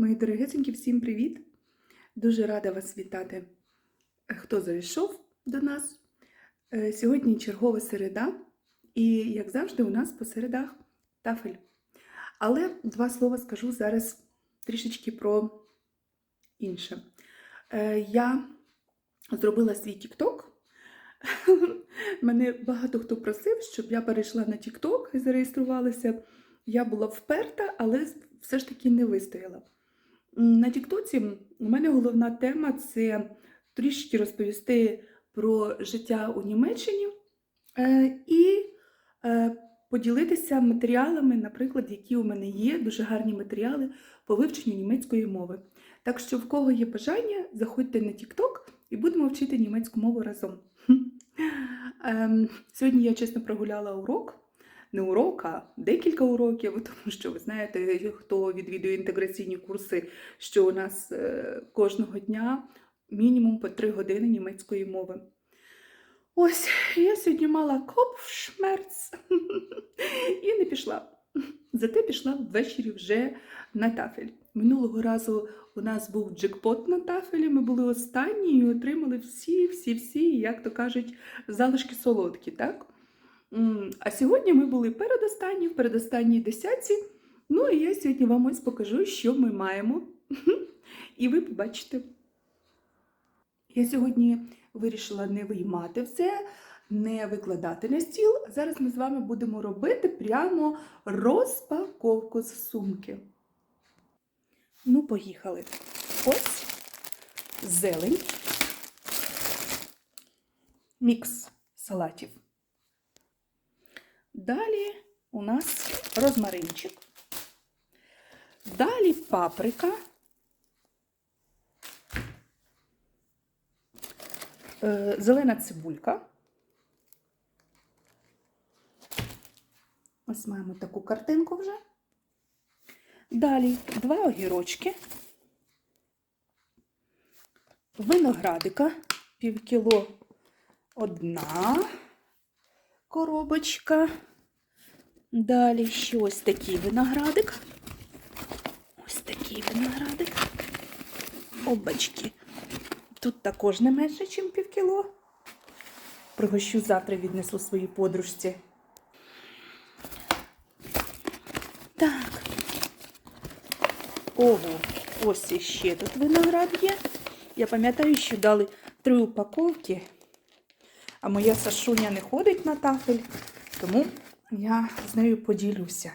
Мої дорогесенькі, всім привіт! Дуже рада вас вітати, е, хто зайшов до нас. Е, Сьогодні чергова середа, і, як завжди, у нас по середах тафель. Але два слова скажу зараз трішечки про інше. Е, Я зробила свій TikTok. Мене багато хто просив, щоб я перейшла на TikTok і зареєструвалася. Я була вперта, але все ж таки не вистояла. На Тіктоці у мене головна тема це трішки розповісти про життя у Німеччині е, і е, поділитися матеріалами, наприклад, які у мене є, дуже гарні матеріали по вивченню німецької мови. Так що, в кого є бажання, заходьте на TikTok і будемо вчити німецьку мову разом. Ем, Сьогодні я чесно прогуляла урок. Не урок, а декілька уроків, тому що ви знаєте, хто відвідує інтеграційні курси, що у нас е, кожного дня мінімум по 3 години німецької мови. Ось, я сьогодні мала копшмерц і не пішла. Зате пішла ввечері вже на тафель. Минулого разу у нас був джекпот на тафелі, ми були останні і отримали всі, всі, всі, як то кажуть, залишки солодкі, так? А сьогодні ми були передостанні, в передостанній десятці. Ну і я сьогодні вам ось покажу, що ми маємо. І ви побачите. Я сьогодні вирішила не виймати все, не викладати на стіл. Зараз ми з вами будемо робити прямо розпаковку з сумки. Ну, поїхали. Ось зелень, мікс салатів. Далі у нас розмаринчик. Далі паприка. Е, Зелена цибулька. Ось маємо таку картинку вже. Далі два огірочки, виноградика, пів кіло одна коробочка. Далі ще ось такий виноградик. Ось такий виноградик. Обачки. Тут також не менше, ніж пів кіло. Пригощу завтра віднесу своїй подружці. Так. Ого, ось іще тут виноград є. Я пам'ятаю, що дали три упаковки, а моя Сашуня не ходить на тафель, тому я з нею поділюся.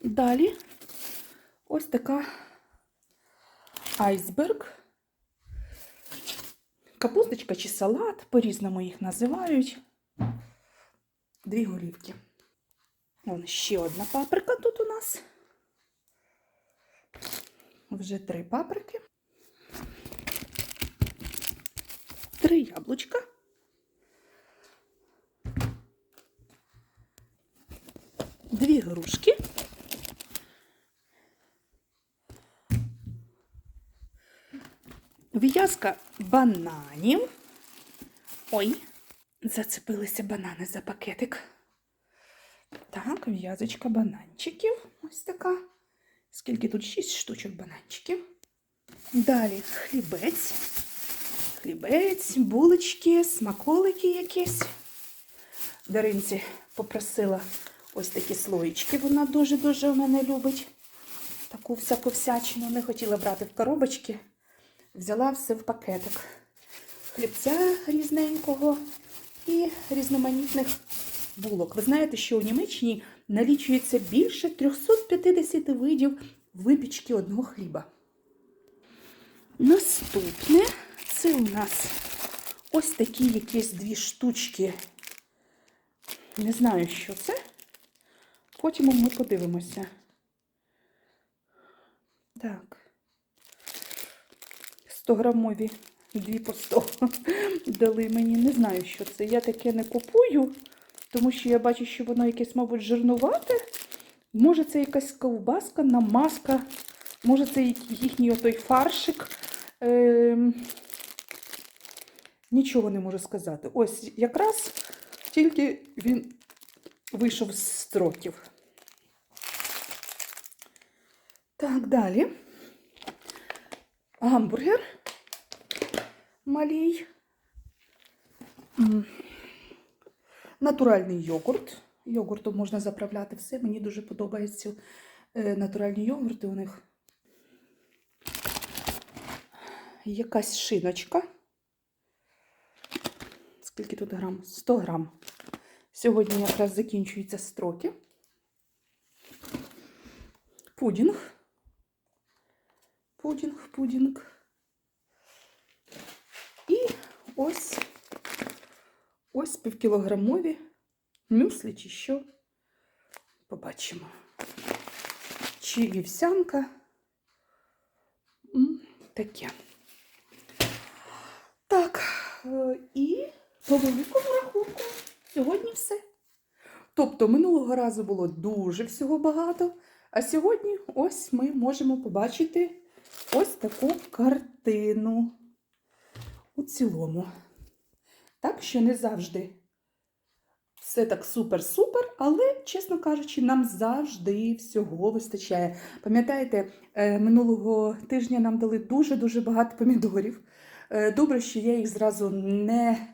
Далі ось така айсберг. Капусточка чи салат, по-різному їх називають. Дві голівки. Вон ще одна паприка тут у нас. Вже три паприки. Три яблучка. Дві грушки. В'язка бананів. Ой, зацепилися банани за пакетик. Так, в'язочка бананчиків. Ось така. Скільки тут? Шість штучок бананчиків. Далі хлібець. Хлібець, булочки, смаколики якісь. Даринці попросила ось такі слоєчки. Вона дуже-дуже у мене любить. Таку всяку всячину. Не хотіла брати в коробочки. Взяла все в пакетик. Хлібця різненького і різноманітних булок. Ви знаєте, що у Німеччині налічується більше 350 видів випічки одного хліба. Наступне це у нас ось такі якісь дві штучки. Не знаю, що це. Потім ми подивимося. Так. 100-грамові, дві по 100 дали мені. Не знаю, що це. Я таке не купую, тому що я бачу, що воно якесь, мабуть, жирнувате. Може, це якась ковбаска, намазка, може, це їхній отой фаршик. Ем... Нічого не можу сказати. Ось якраз тільки він вийшов з строків. Так, далі. гамбургер малій. Натуральний йогурт. Йогуртом можна заправляти все. Мені дуже подобаються е, натуральні йогурти у них. Якась шиночка. Скільки тут грам? 100 грам. Сьогодні якраз закінчуються строки. Пудінг. Пудінг, пудінг. І ось ось півкілограмові мюслі чи що. Побачимо. Чи вівсянка. Таке. Так, е, і по великому рахунку сьогодні все. Тобто минулого разу було дуже всього багато, а сьогодні ось ми можемо побачити ось таку картину у цілому. Так що не завжди все так супер-супер, але, чесно кажучи, нам завжди всього вистачає. Пам'ятаєте, е, минулого тижня нам дали дуже-дуже багато помідорів. Е, Добре, що я їх зразу не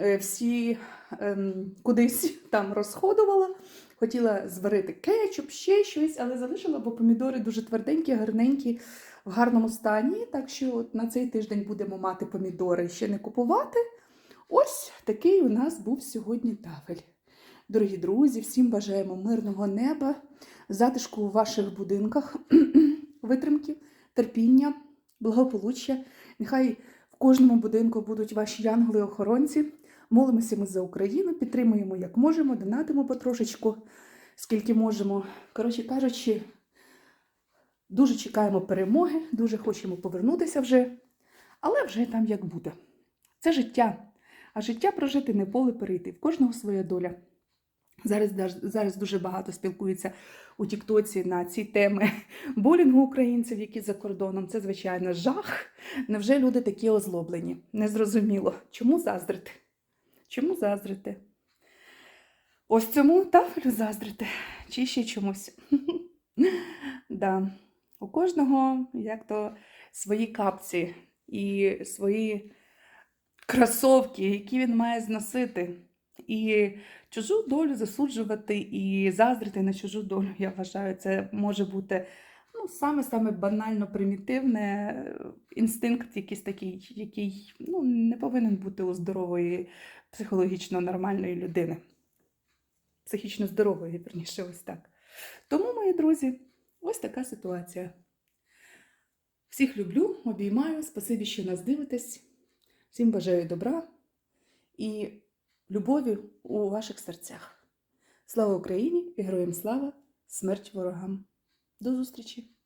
е, всі ем, кудись там розходувала. Хотіла зварити кетчуп, ще щось, але залишила, бо помідори дуже тверденькі, гарненькі, в гарному стані. Так що на цей тиждень будемо мати помідори ще не купувати. Ось такий у нас був сьогодні тафель. Дорогі друзі, всім бажаємо мирного неба, затишку у ваших будинках, витримки, терпіння, благополуччя. Нехай в кожному будинку будуть ваші янголи-охоронці. Молимося ми за Україну, підтримуємо як можемо, донатимо потрошечку, скільки можемо. Коротше кажучи, дуже чекаємо перемоги, дуже хочемо повернутися вже, але вже там як буде. Це життя. А життя прожити не поле перейти. В кожного своя доля. Зараз, зараз дуже багато спілкуються у Тіктоці на ці теми болінгу українців, які за кордоном. Це, звичайно, жах. Невже люди такі озлоблені? Незрозуміло. Чому заздрити? Чому заздрити? Ось цьому тафелю заздрити, чи ще чомусь. да. У кожного як то свої капці і свої кросовки, які він має зносити. І чужу долю засуджувати і заздрити на чужу долю, я вважаю, це може бути ну, саме-саме банально примітивне інстинкт, якийсь такий, який ну, не повинен бути у здорової, психологічно нормальної людини. Психічно здорової, верніше, ось так. Тому, мої друзі, ось така ситуація. Всіх люблю, обіймаю, спасибі, що нас дивитесь. Всім бажаю добра і любові у ваших серцях. Слава Україні! і Героям слава! Смерть ворогам! До зустрічі!